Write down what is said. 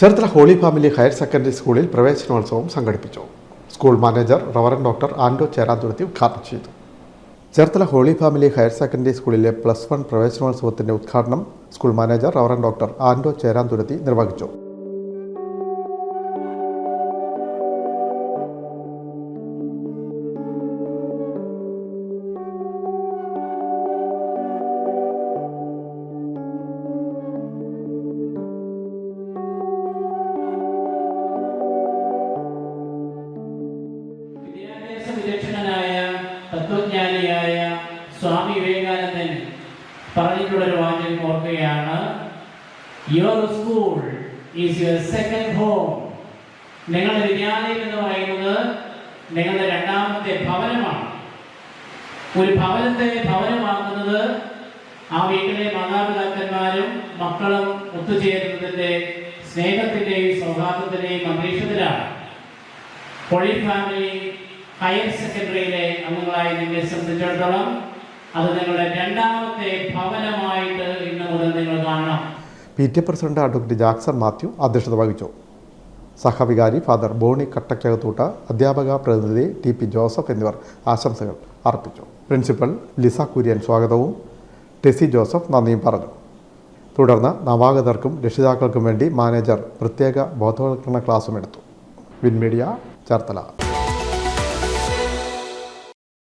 Cherthala holy family higher secondary സ്കൂളിൽ പ്രവേശനോത്സവം സംഘടിപ്പിച്ചു. School manager reverend doctor Ando Cherathuruthi ഉദ്ഘാടനം ചെയ്തു. Cherthala holy family higher secondary സ്കൂളിലെ പ്ലസ് വൺ പ്രവേശനോത്സവത്തിന്റെ ഉദ്ഘാടനം school manager reverend doctor Ando Cherathuruthi നിർവഹിച്ചു. തത്വജ്ഞാനിയായ സ്വാമി വിവേകാനന്ദൻ പറഞ്ഞിട്ടുള്ളൊരു വാചകം ഓർക്കുകയാണ് your school is your second home നിങ്ങളുടെ വിദ്യാലയം എന്ന് പറയുന്നത് നിങ്ങളുടെ രണ്ടാമത്തെ ഭവനമാണ്. ഒരു ഭവനത്തെ ഭവനമാക്കുന്നത് ആ വീട്ടിലെ മാതാപിതാക്കന്മാരും മക്കളും ഒത്തുചേരുന്നതിന്റെ സ്നേഹത്തിന്റെയും സൗഹാർദ്ദത്തിന്റെയും അന്തരീക്ഷത്തിലാണ്. പൊളി ഫാമിലി ഹയർ സെക്കൻഡറിയിലെ അംഗങ്ങളായി നിങ്ങളെ സംബന്ധിച്ചിടത്തോളം അത് നിങ്ങളുടെ രണ്ടാമത്തെ ഭവനമായിട്ട് ഇന്ന് മുതൽ നിങ്ങൾ കാണണം. P T president advocate Jackson Mathew അധ്യക്ഷത വഹിച്ചു. സഹവികാരി ഫാദർ ബോണി കട്ടക്കകത്തൂട്ട അധ്യാപക പ്രതിനിധി ടി പി ജോസഫ് എന്നിവർ ആശംസകൾ അർപ്പിച്ചു. പ്രിൻസിപ്പൽ ലിസ കുര്യൻ സ്വാഗതവും. ടെസി ജോസഫ് നന്ദിയും പറഞ്ഞു. തുടർന്ന് നവാഗതർക്കും രക്ഷിതാക്കൾക്കും വേണ്ടി മാനേജർ പ്രത്യേക ബോധവൽക്കരണ ക്ലാസ്സും എടുത്തു. വിൻമീഡിയ ചേർത്തല.